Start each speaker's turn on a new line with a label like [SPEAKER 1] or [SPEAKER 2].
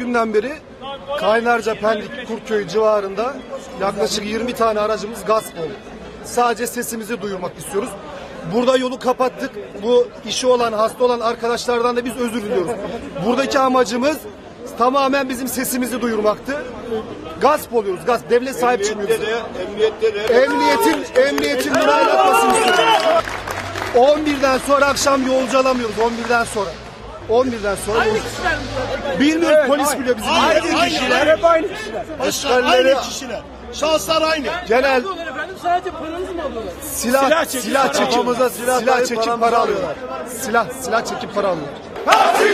[SPEAKER 1] günden beri Kaynarca Pendik Kurköy civarında yaklaşık 20 tane aracımız gasp oldu. Sadece sesimizi duyurmak istiyoruz. Burada yolu kapattık. Bu işi olan, hasta olan arkadaşlardan da biz özür diliyoruz. Buradaki amacımız tamamen bizim sesimizi duyurmaktı. Gasp oluyoruz. Gasp. Devlet sahip çıkmıyor.
[SPEAKER 2] Emniyette de
[SPEAKER 1] Emniyetin, emniyetin müdahale etmesini istiyoruz. 11'den sonra akşam yolcu alamıyoruz. 11'den sonra. 11'den sonra yolcu. Bilmiyoruz polis biliyor bizi.
[SPEAKER 2] Aynı
[SPEAKER 1] bilmiyor.
[SPEAKER 2] kişiler.
[SPEAKER 3] Hep aynı kişiler.
[SPEAKER 2] Başkan aynı kişiler. Şahıslar aynı.
[SPEAKER 1] Genel
[SPEAKER 3] Efendim sadece paranızı mı alıyorlar?
[SPEAKER 1] silah silah çekip silah,
[SPEAKER 2] Kafamıza silah
[SPEAKER 1] silah çekip para alıyorlar. Silah silah çekip para alıyorlar.
[SPEAKER 4] Hakkı